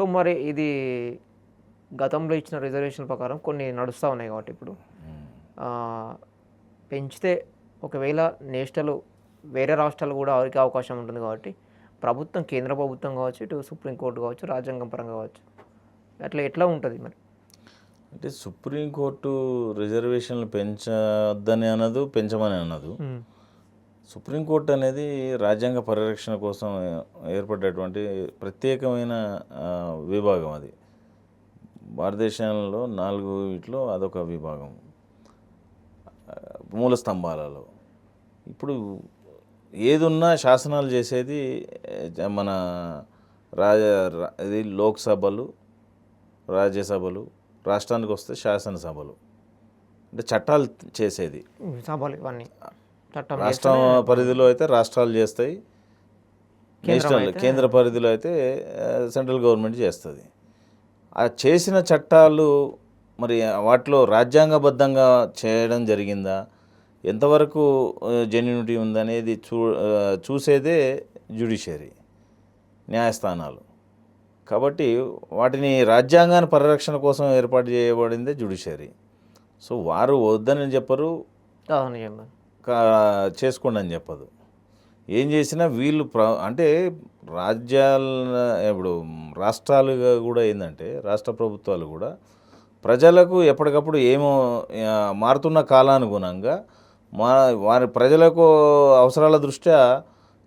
So మరి ఇది గతంలో ఇచ్చిన రిజర్వేషన్ ప్రకారం కొన్ని నడుస్తూ ఉన్నాయి కాబట్టి ఇప్పుడు. పెంచితే ఒకవేళ నేషనల్ వేరే రాష్ట్రాలు కూడా అవరికి అవకాశం ఉంటుంది కాబట్టి ప్రభుత్వం కేంద్ర ప్రభుత్వం కావచ్చు ఇటు సుప్రీంకోర్టు కావచ్చు రాజ్యాంగం పరంగా కావచ్చు అట్లా ఎట్లా ఉంటుంది మరి? అంటే సుప్రీంకోర్టు రిజర్వేషన్లు పెంచొద్దని అనదు పెంచమని అనదు. సుప్రీంకోర్టు అనేది రాజ్యాంగ పరిరక్షణ కోసం ఏర్పడ్డటువంటి ప్రత్యేకమైన విభాగం అది. భారతదేశంలో నాలుగు వీటిలో అదొక విభాగం. మూల స్తంభాలలో. ఇప్పుడు ఏదున్నా శాసనాలు చేసేది మన రాజ ఇది లోక్సభలు రాజ్యసభలు రాష్ట్రానికి వస్తే శాసనసభలు. అంటే చట్టాలు చేసేది. సభలు ఇవన్నీ. చట్టం రాష్ట్రం పరిధిలో అయితే రాష్ట్రాలు చేస్తాయి. నేషనల్ కేంద్ర పరిధిలో అయితే సెంట్రల్ గవర్నమెంట్ చేస్తుంది. ఆ చేసిన చట్టాలు మరి వాటిలో రాజ్యాంగబద్ధంగా చేయడం జరిగిందా? ఎంతవరకు జెన్యునిటీ ఉందనేది చూ చూసేదే జ్యుడిషియరీ న్యాయస్థానాలు. కాబట్టి వాటిని రాజ్యాంగాన్ని పరిరక్షణ కోసం ఏర్పాటు చేయబడిందే జ్యుడిషియరీ సో వారు వద్దని చెప్పరు. చేసుకోండి అని చెప్పదు. ఏం చేసినా వీళ్ళు ప్ర అంటే రాజ్యాల ఇప్పుడు రాష్ట్రాలుగా కూడా ఏంటంటే రాష్ట్ర ప్రభుత్వాలు కూడా ప్రజలకు ఎప్పటికప్పుడు ఏమో మారుతున్న కాలానుగుణంగా మా వారి ప్రజలకు అవసరాల దృష్ట్యా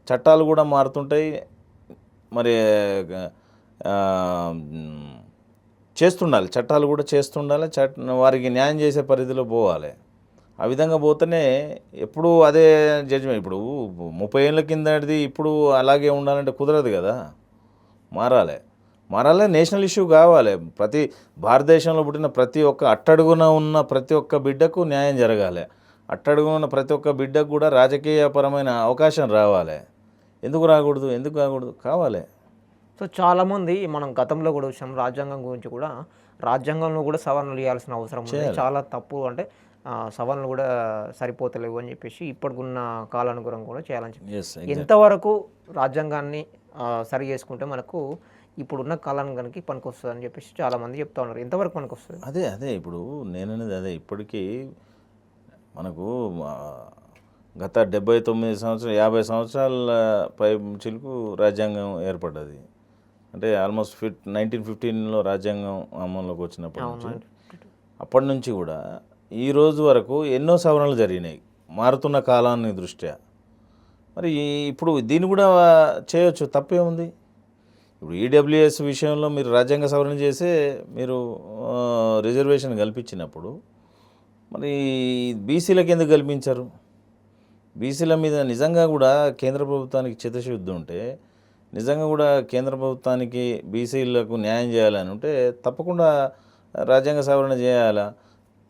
చట్టాలు కూడా మారుతుంటాయి. మరి చేస్తుండాలి చట్టాలు కూడా చేస్తుండాలి చట్ వారికి న్యాయం చేసే పరిధిలో పోవాలి. ఆ విధంగా పోతేనే ఎప్పుడు అదే జడ్జిమెంట్ ఇప్పుడు ముప్పై ఏళ్ళ కిందటిది ఇప్పుడు అలాగే ఉండాలంటే కుదరదు కదా. మారాలి. మారాలి నేషనల్ ఇష్యూ కావాలి. ప్రతి భారతదేశంలో పుట్టిన ప్రతి ఒక్క అట్టడుగున ఉన్న ప్రతి ఒక్క బిడ్డకు న్యాయం జరగాలి. అట్టడుగున ఉన్న ప్రతి ఒక్క బిడ్డకు కూడా రాజకీయపరమైన అవకాశం రావాలి. ఎందుకు రాకూడదు? ఎందుకు రాకూడదు కావాలి. సో చాలామంది మనం గతంలో కూడా చూసాం రాజ్యాంగం గురించి కూడా. రాజ్యాంగంలో కూడా సవరణలు చేయాల్సిన అవసరం ఉంది. చాలా తప్పు అంటే సవరణలు కూడా సరిపోతలేవు అని చెప్పేసి ఇప్పటికున్న కాలానుగుణం కూడా చేయాలని చెప్పి. ఎంతవరకు రాజ్యాంగాన్ని సరి చేసుకుంటే మనకు ఇప్పుడున్న కాలానికి పనికొస్తుంది అని చెప్పేసి చాలామంది చెప్తా ఉన్నారు. ఎంతవరకు పనికొస్తుంది? అదే అదే. ఇప్పుడు నేననేది అదే. ఇప్పటికీ మనకు గత డెబ్బై తొమ్మిది సంవత్సరాలు యాభై సంవత్సరాల పై చిలుకు రాజ్యాంగం ఏర్పడ్డది. అంటే ఆల్మోస్ట్ ఫిఫ్ నైన్టీన్ ఫిఫ్టీన్లో రాజ్యాంగం అమల్లోకి వచ్చినప్పటి నుంచి అప్పటి నుంచి కూడా ఈ రోజు వరకు ఎన్నో సవరణలు జరిగినాయి. మారుతున్న కాలాన్ని దృష్ట్యా. మరి ఇప్పుడు దీన్ని కూడా చేయొచ్చు తప్పే ఉంది ఇప్పుడు ఈడబ్ల్యూఎస్ విషయంలో మీరు రాజ్యాంగ సవరణ చేసే మీరు రిజర్వేషన్ కల్పించినప్పుడు మరి బీసీలకు ఎందుకు కల్పించారు? బీసీల మీద నిజంగా కూడా కేంద్ర ప్రభుత్వానికి చిత్తశుద్ధి ఉంటే నిజంగా కూడా కేంద్ర ప్రభుత్వానికి బీసీలకు న్యాయం చేయాలని ఉంటే తప్పకుండా రాజ్యాంగ సవరణ చేయాలా?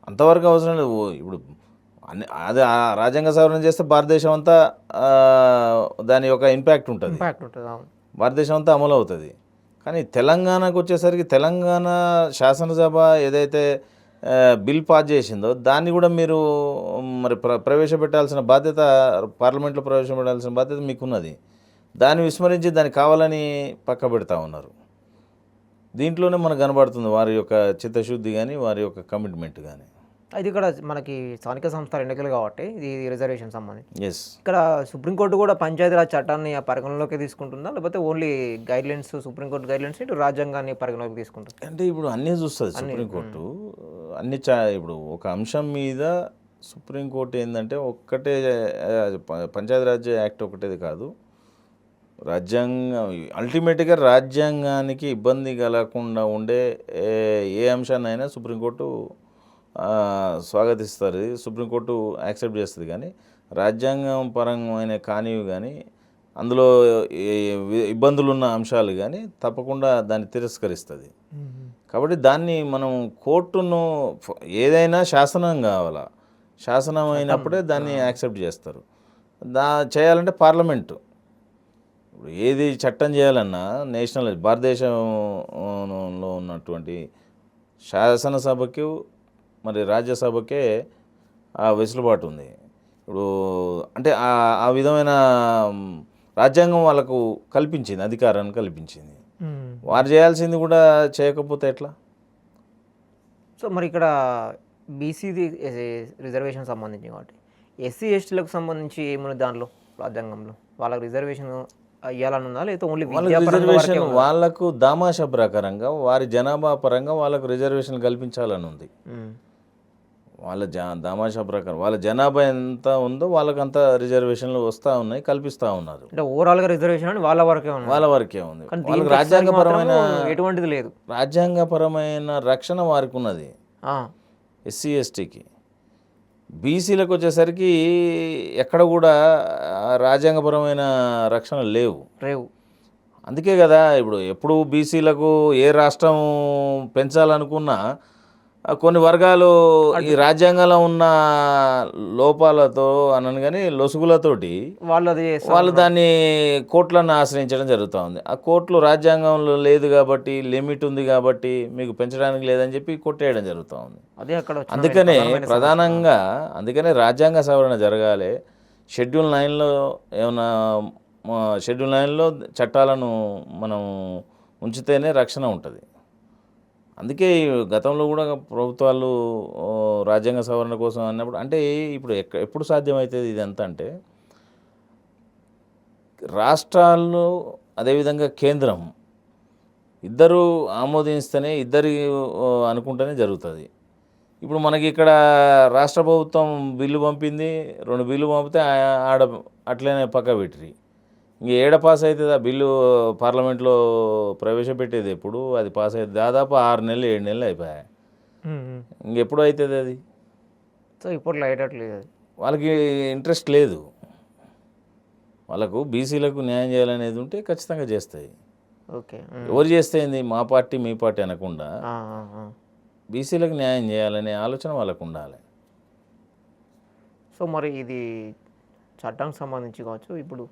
అంతవరకు అవసరం లేదు. ఇప్పుడు అన్ని అదే ఆ రాజ్యాంగ సవరణ చేస్తే భారతదేశం అంతా దాని యొక్క ఇంపాక్ట్ ఉంటుంది. ఇంపాక్ట్ ఉంటుంది భారతదేశం అంతా అమలు అవుతుంది కానీ తెలంగాణకు వచ్చేసరికి తెలంగాణ శాసనసభ ఏదైతే బిల్ పాస్ చేసిందో దాన్ని కూడా మీరు మరి ప్ర ప్రవేశపెట్టాల్సిన బాధ్యత పార్లమెంట్లో ప్రవేశపెట్టాల్సిన బాధ్యత మీకున్నది. దాన్ని విస్మరించి దాన్ని కావాలని పక్క పెడతా ఉన్నారు. దీంట్లోనే మనకు కనబడుతుంది వారి యొక్క చిత్తశుద్ధి కానీ వారి యొక్క కమిట్మెంట్ కానీ ఇది ఇక్కడ మనకి స్థానిక సంస్థల ఎన్నికలు కాబట్టి ఇది రిజర్వేషన్ సంబంధించి. ఎస్ ఇక్కడ సుప్రీంకోర్టు కూడా పంచాయతీరాజ్ చట్టాన్ని ఆ పరిగణలోకి తీసుకుంటుందా? లేకపోతే only guidelines supreme court guidelines ఇటు రాజ్యాంగాన్ని పరిగణలోకి తీసుకుంటుంది? అంటే ఇప్పుడు అన్నీ చూస్తుంది సుప్రీంకోర్టు. అన్ని చా ఇప్పుడు ఒక అంశం మీద సుప్రీంకోర్టు ఏంటంటే ఒక్కటే పంచాయతీరాజ్ యాక్ట్ ఒకటేది కాదు. రాజ్యాంగం అల్టిమేట్గా రాజ్యాంగానికి ఇబ్బంది కలగకుండా ఉండే ఏ అంశాన్నైనా సుప్రీంకోర్టు స్వాగతిస్తారు సుప్రీంకోర్టు యాక్సెప్ట్ చేస్తుంది కానీ రాజ్యాంగం పరమైన కానివి కానీ అందులో ఏ- వి- ఇబ్బందులు ఉన్న అంశాలు కానీ తప్పకుండా దాన్ని తిరస్కరిస్తుంది. కాబట్టి దాన్ని మనం కోర్టును ఏదైనా శాసనం కావాలా. శాసనం అయినప్పుడే దాన్ని యాక్సెప్ట్ చేస్తారు. దా చేయాలంటే పార్లమెంటు. ఇప్పుడు ఏది చట్టం చేయాలన్నా నేషనల్ భారతదేశంలో ఉన్నటువంటి శాసనసభకు మరి రాజ్యసభకే ఆ వెసులుబాటు ఉంది. ఇప్పుడు అంటే ఆ విధమైన రాజ్యాంగం వాళ్ళకు కల్పించింది అధికారాన్ని కల్పించింది. వారు చేయాల్సింది కూడా చేయకపోతే ఎట్లా? సో మరి ఇక్కడ బీసీది రిజర్వేషన్ సంబంధించి కాబట్టి. ఎస్సీ ఎస్టీలకు సంబంధించి ఏముంది దానిలో రాజ్యాంగంలో? వాళ్ళకి రిజర్వేషన్ ఇవ్వాలని ఉందా లేకపోతే ఓన్లీ రిజర్వేషన్? వాళ్ళకు దామాషా ప్రకారంగా వారి జనాభా పరంగా వాళ్ళకు రిజర్వేషన్ కల్పించాలని ఉంది. వాళ్ళ జా దామాషా ప్రకారం వాళ్ళ జనాభా ఎంత ఉందో వాళ్ళకి అంత రిజర్వేషన్లు వస్తూ ఉన్నాయి కల్పిస్తూ ఉన్నారు. అంటే ఓవరాల్గా రిజర్వేషన్ వాళ్ళ వరకే ఉంది వాళ్ళ వరకే ఉంది. వాళ్ళకి రాజ్యాంగపరమైన ఎటువంటిది లేదు. రాజ్యాంగపరమైన రక్షణ వారికి ఉన్నది. ఎస్సీ ఎస్టీకి. బీసీలకు వచ్చేసరికి ఎక్కడ కూడా రాజ్యాంగపరమైన రక్షణ లేవు. రేవు అందుకే కదా ఇప్పుడు ఎప్పుడు బీసీలకు ఏ రాష్ట్రం పెంచాలనుకున్నా కొన్ని వర్గాలు ఈ రాజ్యాంగంలో ఉన్న లోపాలతో అనను కానీ లొసుగులతోటి వాళ్ళు అది చేస్తారు. వాళ్ళు దాన్ని కోర్టులను ఆశ్రయించడం జరుగుతూ ఉంది. ఆ కోర్టులు రాజ్యాంగంలో లేదు కాబట్టి లిమిట్ ఉంది కాబట్టి మీకు పెంచడానికి లేదని చెప్పి కొట్టేయడం జరుగుతూ ఉంది. అదే అక్కడ అందుకనే ప్రధానంగా అందుకనే రాజ్యాంగ సవరణ జరగాలి. షెడ్యూల్ నైన్లో ఏమైనా షెడ్యూల్ నైన్లో చట్టాలను మనం ఉంచితేనే రక్షణ ఉంటుంది. అందుకే గతంలో కూడా ప్రభుత్వాలు రాజ్యాంగ సవరణ కోసం అన్నప్పుడు అంటే ఇప్పుడు ఎక్క ఎప్పుడు సాధ్యమవుతుంది ఇదంతా అంటే రాష్ట్రాలు అదేవిధంగా కేంద్రం ఇద్దరు ఆమోదిస్తేనే ఇద్దరి అనుకుంటేనే జరుగుతుంది. ఇప్పుడు మనకి ఇక్కడ రాష్ట్ర ప్రభుత్వం బిల్లు పంపింది రెండు బిల్లు పంపితే ఆ- ఆడ అట్లనే పక్క పెట్టిరి. ఇంక ఏడ పాస్ అవుతుంది ఆ బిల్లు పార్లమెంట్లో ప్రవేశపెట్టేది ఎప్పుడు? అది పాస్ అయ్యేది దాదాపు ఆరు నెలలు ఏడు నెలలు అయిపోయాయి. ఇంకెప్పుడు అవుతుంది అది? సో ఇప్పుడు అయ్యేటట్లేదు వాళ్ళకి ఇంట్రెస్ట్ లేదు. వాళ్ళకు బీసీలకు న్యాయం చేయాలనేది ఉంటే ఖచ్చితంగా చేస్తాయి. ఓకే. ఎవరు చేస్తే ఏంది? మా పార్టీ మీ పార్టీ అనకుండా. బీసీలకు న్యాయం చేయాలనే ఆలోచన వాళ్ళకు ఉండాలి. సో మరి ఇది చట్టానికి సంబంధించి కావచ్చు ఇప్పుడు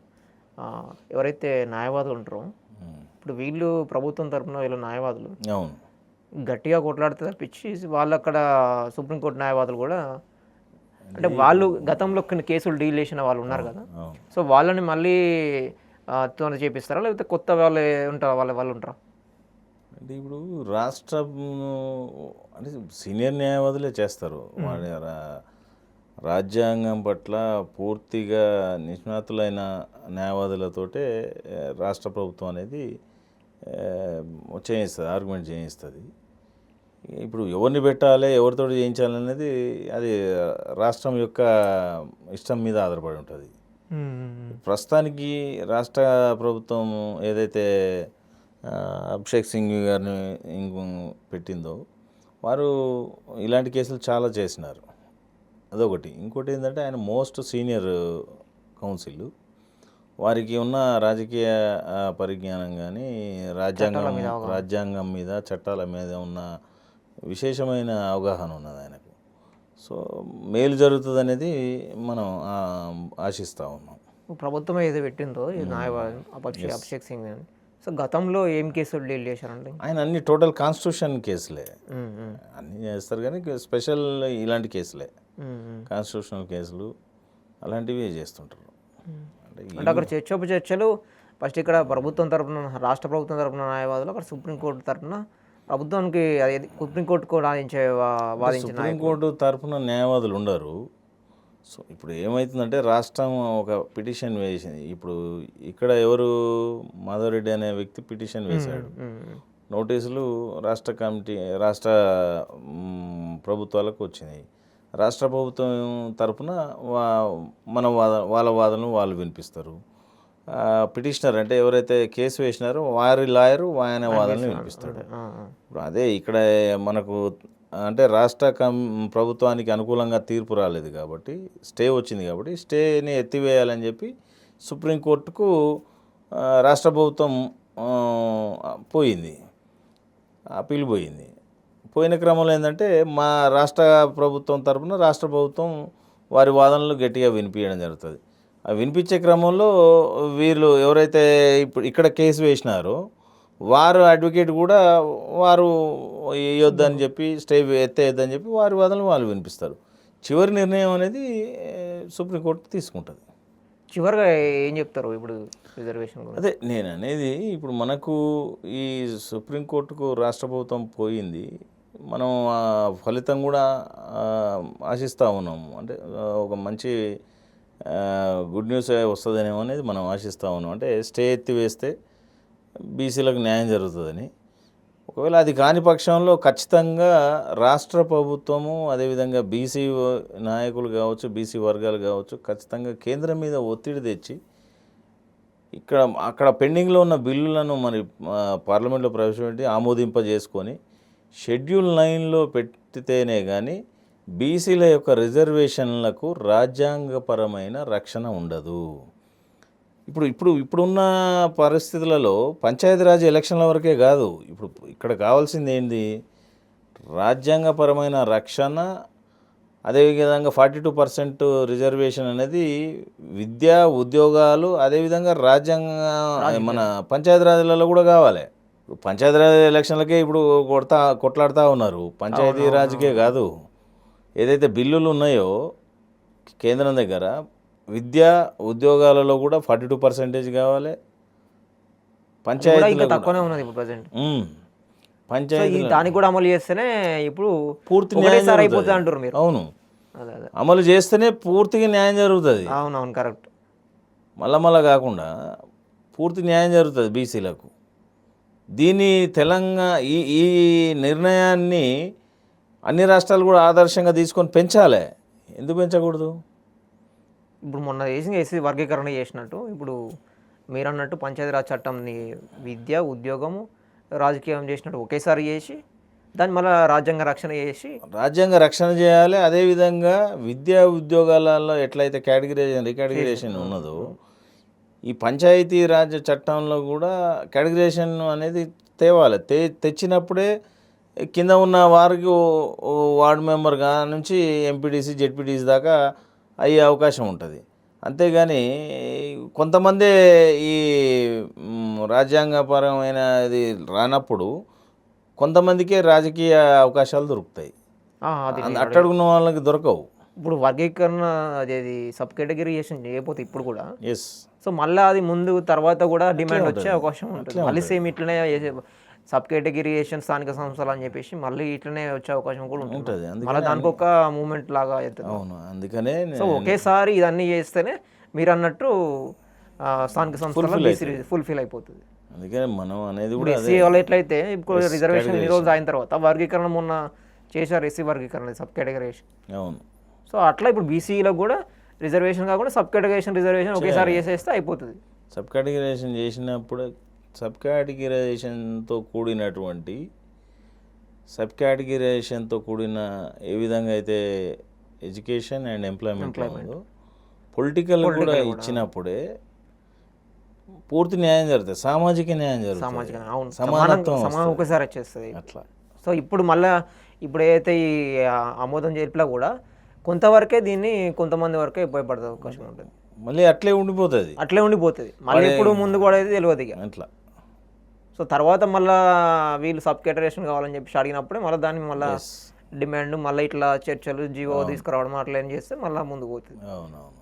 ఎవరైతే న్యాయవాదులు ఉంటారో. ఇప్పుడు వీళ్ళు ప్రభుత్వం తరపున వీళ్ళు న్యాయవాదులు అవును. గట్టిగా కొట్లాడితే తప్పించి వాళ్ళు అక్కడ సుప్రీంకోర్టు న్యాయవాదులు కూడా అంటే వాళ్ళు గతంలో కొన్ని కేసులు డీల్ చేసిన వాళ్ళు ఉన్నారు కదా. సో వాళ్ళని మళ్ళీ తోనే చేపిస్తారా? లేకపోతే కొత్త వాళ్ళు ఉంటారా? వాళ్ళ వాళ్ళు ఉంటారా? అంటే ఇప్పుడు రాష్ట్ర అంటే సీనియర్ న్యాయవాదులే చేస్తారు. వాళ్ళ రాజ్యాంగం పట్ల పూర్తిగా నిష్ణాతులైన న్యాయవాదులతోటే రాష్ట్ర ప్రభుత్వం అనేది చేయిస్తుంది ఆర్గ్యుమెంట్ చేయిస్తుంది. ఇప్పుడు ఎవరిని పెట్టాలి ఎవరితో చేయించాలి అనేది అది రాష్ట్రం యొక్క ఇష్టం మీద ఆధారపడి ఉంటుంది. ప్రస్తుతానికి రాష్ట్ర ప్రభుత్వం ఏదైతే అభిషేక్ సింగ్ గారిని ఇంకో పెట్టిందో వారు ఇలాంటి కేసులు చాలా చేసినారు. అదొకటి. ఇంకోటి ఏంటంటే ఆయన మోస్ట్ సీనియర్ కౌన్సిల్ వారికి ఉన్న రాజకీయ పరిజ్ఞానం కానీ రాజ్యాంగం రాజ్యాంగం మీద చట్టాల మీద ఉన్న విశేషమైన అవగాహన ఉన్నది ఆయనకు. సో మేలు జరుగుతుంది అనేది మనం ఆశిస్తూ ఉన్నాం. ప్రభుత్వం ఏదో పెట్టిందో అభిషేక్ సింగ్ సో గతంలో ఏం కేసులు డీల్ చేశారండి? ఆయన అన్ని టోటల్ కాన్స్టిట్యూషన్ కేసులే. అన్నీ చేస్తారు కానీ స్పెషల్ ఇలాంటి కేసులే. కాన్స్టిట్యూషనల్ కేసులు అలాంటివి చేస్తుంటారు. అంటే అక్కడ చర్చోప చర్చలు ఫస్ట్ ఇక్కడ ప్రభుత్వం తరపున రాష్ట్ర ప్రభుత్వం తరపున న్యాయవాదులు అక్కడ సుప్రీంకోర్టు తరపున ప్రభుత్వానికి సుప్రీంకోర్టుకు వాదించే వాదించిన సుప్రీంకోర్టు తరఫున న్యాయవాదులు ఉండరు. సో ఇప్పుడు ఏమవుతుందంటే రాష్ట్రం ఒక పిటిషన్ వేసింది. ఇప్పుడు ఇక్కడ ఎవరు మాధవరెడ్డి అనే వ్యక్తి పిటిషన్ వేశాడు. నోటీసులు రాష్ట్ర కమిటీ రాష్ట్ర ప్రభుత్వాలకు వచ్చినాయి. రాష్ట్ర ప్రభుత్వం తరపున వా మన వాద వాళ్ళ వాదనలు వాళ్ళు వినిపిస్తారు. పిటిషనర్ అంటే ఎవరైతే కేసు వేసినారో వారి లాయరు ఆయన వాదనలు వినిపిస్తాడు. ఇప్పుడు అదే ఇక్కడ మనకు అంటే రాష్ట్ర కం ప్రభుత్వానికి అనుకూలంగా తీర్పు రాలేదు కాబట్టి స్టే వచ్చింది కాబట్టి స్టేని ఎత్తివేయాలని చెప్పి సుప్రీంకోర్టుకు రాష్ట్ర ప్రభుత్వం పోయింది. అప్పీల్ పోయింది. పోయిన క్రమంలో ఏంటంటే మా రాష్ట్ర ప్రభుత్వం తరపున రాష్ట్ర ప్రభుత్వం వారి వాదనలు గట్టిగా వినిపించడం జరుగుతుంది. ఆ వినిపించే క్రమంలో వీళ్ళు ఎవరైతే ఇప్పుడు ఇక్కడ కేసు వేసినారో వారు అడ్వకేట్ కూడా వారు వేయొద్దని చెప్పి స్టే ఎత్తేయొద్దని చెప్పి వారి వాదనలు వాళ్ళు వినిపిస్తారు. చివరి నిర్ణయం అనేది సుప్రీంకోర్టు తీసుకుంటుంది. చివరిగా ఏం చెప్తారు ఇప్పుడు రిజర్వేషన్ అదే నేను అనేది ఇప్పుడు మనకు ఈ సుప్రీంకోర్టుకు రాష్ట్ర ప్రభుత్వం పోయింది మనం ఆ ఫలితం కూడా ఆశిస్తూ ఉన్నాము అంటే ఒక మంచి గుడ్ న్యూస్ వస్తుందనేమో అనేది మనం ఆశిస్తూ ఉన్నాం. అంటే స్టే ఎత్తి వేస్తే బీసీలకు న్యాయం జరుగుతుందని. ఒకవేళ అది కాని పక్షంలో ఖచ్చితంగా రాష్ట్ర ప్రభుత్వము అదేవిధంగా బీసీ నాయకులు కావచ్చు బీసీ వర్గాలు కావచ్చు ఖచ్చితంగా కేంద్రం మీద ఒత్తిడి తెచ్చి ఇక్కడ అక్కడ పెండింగ్లో ఉన్న బిల్లులను మరి పార్లమెంట్లో ప్రవేశపెట్టి ఆమోదింపజేసుకొని షెడ్యూల్ నైన్లో పెట్టితేనే కానీ బీసీల యొక్క రిజర్వేషన్లకు రాజ్యాంగపరమైన రక్షణ ఉండదు. ఇప్పుడు ఇప్పుడు ఇప్పుడున్న పరిస్థితులలో పంచాయతీరాజ్ ఎలక్షన్ల వరకే కాదు. ఇప్పుడు ఇక్కడ కావాల్సింది ఏంది? రాజ్యాంగపరమైన రక్షణ అదేవిధంగా ఫార్టీ టూ పర్సెంట్ రిజర్వేషన్ అనేది విద్యా ఉద్యోగాలు అదేవిధంగా రాజ్యాంగ మన పంచాయతీరాజ్లలో కూడా కావాలి. పంచాయతీరాజ్ ఎలక్షన్లకే ఇప్పుడు కొడతా కొట్లాడుతూ ఉన్నారు. పంచాయతీ రాజ్కే కాదు. ఏదైతే బిల్లులు ఉన్నాయో కేంద్రం దగ్గర విద్యా ఉద్యోగాలలో కూడా ఫార్టీ టూ పర్సెంటేజ్ కావాలి. కూడా. తక్కువనే ఉన్నది ఇప్పుడు ప్రజెంట్. పంచాయతీ దానికి కూడా అమలు చేస్తేనే ఇప్పుడు పూర్తి. అయిపోతుంది అంటారు మీరు. అవును. అమలు చేస్తేనే పూర్తిగా న్యాయం జరుగుతుంది. అవునవును కరెక్ట్. మళ్ళా మళ్ళా కాకుండా పూర్తి న్యాయం జరుగుతుంది బీసీలకు. దీని తెలంగాణ ఈ ఈ నిర్ణయాన్ని అన్ని రాష్ట్రాలు కూడా ఆదర్శంగా తీసుకొని పెంచాలి. ఎందుకు పెంచకూడదు? ఇప్పుడు మొన్న చేసిన ఎస్సీ వర్గీకరణ చేసినట్టు. ఇప్పుడు మీరు అన్నట్టు పంచాయతీరాజ్ చట్టంని విద్య ఉద్యోగము రాజకీయం చేసినట్టు ఒకేసారి చేసి దాన్ని మళ్ళీ రాజ్యాంగ రక్షణ చేసి. రాజ్యాంగ రక్షణ చేయాలి. అదేవిధంగా విద్యా ఉద్యోగాలలో ఎట్లయితే కేటగిరైజేషన్ రికేటగిరేషన్ ఉన్నదో ఈ పంచాయతీ రాజ్ చట్టంలో కూడా కేటగిరేషన్ అనేది తేవాలి. తే తెచ్చినప్పుడే కింద ఉన్న వారికి వార్డు మెంబర్గా నుంచి ఎంపీటీసీ జెడ్పీటీసీ దాకా అయ్యే అవకాశం ఉంటుంది. అంతేగాని కొంతమంది ఈ రాజ్యాంగపరమైన ఇది రానప్పుడు కొంతమందికే రాజకీయ అవకాశాలు దొరుకుతాయి. అట్టడుగున్న వాళ్ళకి దొరకవు. ఇప్పుడు వర్గీకరణ అదేది సబ్ కేటగిరీషన్ చేయకపోతే ఇప్పుడు కూడా. ఎస్ సో మళ్ళీ అది ముందు తర్వాత కూడా డిమాండ్ వచ్చే అవకాశం ఉంటుంది. మళ్ళీ సేమ్ ఇట్లనే సబ్ కేటగిరియేషన్ స్థానిక సంస్థలు అని చెప్పేసి మళ్ళీ ఇట్లనే వచ్చే అవకాశం కూడా ఉంటుంది. మళ్ళీ దానికి ఒక మూమెంట్ లాగా అవుతుంది. అవును. అందుకనే సో ఒకేసారి ఇదన్నీ చేస్తేనే మీరు అన్నట్టు స్థానిక సంస్థలు ఫుల్ఫిల్ అయిపోతుంది. అందుకనే మనం అనేది కూడా ఎస్సీ వాళ్ళు ఎట్లయితే ఇప్పుడు రిజర్వేషన్ ఈ రోజు అయిన తర్వాత వర్గీకరణ మొన్న చేశారు ఎస్సీ వర్గీకరణ సబ్ కేటగిరేషన్ అవును. సో అట్లా ఇప్పుడు బీసీలో కూడా రిజర్వేషన్ కాకుండా సబ్ కేటగిరేషన్ రిజర్వేషన్ ఒకేసారి చేసేస్తే అయిపోతుంది. సబ్ కేటగిరైజేషన్ చేసినప్పుడు సబ్ కేటగిరైజేషన్తో కూడినటువంటి సబ్ కేటగిరైజేషన్తో కూడిన ఏ విధంగా అయితే ఎడ్యుకేషన్ అండ్ ఎంప్లాయ్మెంట్ పొలిటికల్ కూడా ఇచ్చినప్పుడే పూర్తి న్యాయం జరుగుతుంది సామాజిక న్యాయం జరుగుతుంది. సమానత్వం సమానం సమానం ఒకేసారి వచ్చేస్తుంది. అట్లా. సో ఇప్పుడు మళ్ళా ఇప్పుడు ఏదైతే ఈ ఆమోదం జరిపినా కూడా కొంతవరకే దీన్ని కొంతమంది వరకే ఉపయోగపడే అవకాశం ఉంటుంది. మళ్ళీ అట్లే ఉండిపోతుంది. అట్లే ఉండిపోతుంది. మళ్ళీ ఎప్పుడు ముందు కూడా అయితే తెలియదు ఇక. అట్లా. సో తర్వాత మళ్ళా వీళ్ళు సబ్ కేటరేషన్ కావాలని చెప్పి అడిగినప్పుడే మళ్ళీ దాన్ని మళ్ళీ డిమాండ్ మళ్ళీ ఇట్లా చర్చలు జీవో తీసుకురావడం అట్లా ఏం చేస్తే మళ్ళీ ముందుకు పోతుంది. అవునవును.